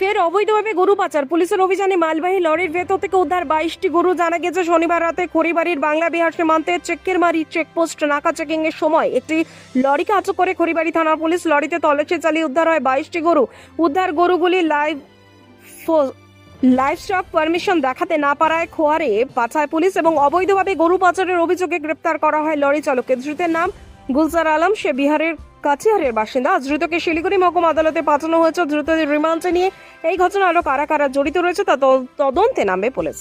ফের অবৈধভাবে গরু পাচার। পুলিশের অভিযানে মালবাহী লরির ভেতর থেকে উদ্ধার বাইশটি গরু জানা গেছে। শনিবার রাতে খড়িবাড়ির বাংলা বিহার সীমান্তে মারি চেকপোস্ট নাকা চেকিং এর সময় একটি লরিকে আটক করে খড়িবাড়ি থানার পুলিশ লরিতে তল্লাশি চালিয়ে উদ্ধার হয় বাইশটি গরু। উদ্ধার গরুগুলি লাইভ লাইভ স্টক পারমিশন দেখাতে না পারায় খোয়ারে পাচায় পুলিশ এবং অবৈধভাবে গরু পাচারের অভিযোগে গ্রেপ্তার করা হয় লরি চালকের ধৃতের নাম গুলজার আলম। সে বিহারের কাছিহারের বাসিন্দা। আজ ধৃতকে শিলিগুড়ি মহকুম আদালতে পাঠানো হয়েছে। ধৃতদের রিমান্ডে নিয়ে এই ঘটনা আরও কারা কারা জড়িত রয়েছে তা তদন্তে নামবে police.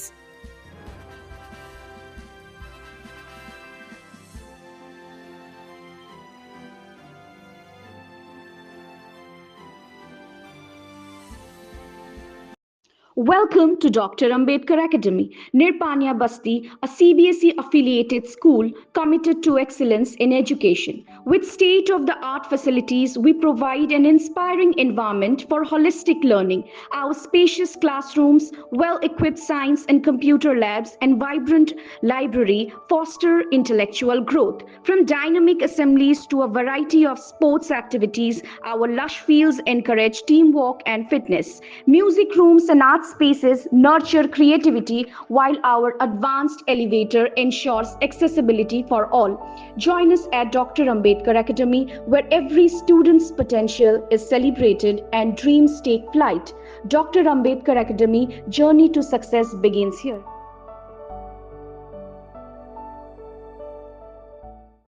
Welcome to Dr. Ambedkar Academy, Nirpanya Basti, a CBSE affiliated school committed to excellence in education. With state of the art facilities, we provide an inspiring environment for holistic learning. Our spacious classrooms, well equipped science and computer labs, and vibrant library foster intellectual growth. From dynamic assemblies to a variety of sports activities, our lush fields encourage teamwork and fitness. Music rooms and art spaces nurture creativity, while our advanced elevator ensures accessibility for all. Join us at Dr. Ambedkar Academy, where every student's potential is celebrated and dreams take flight. Dr. Ambedkar Academy, journey to success begins here.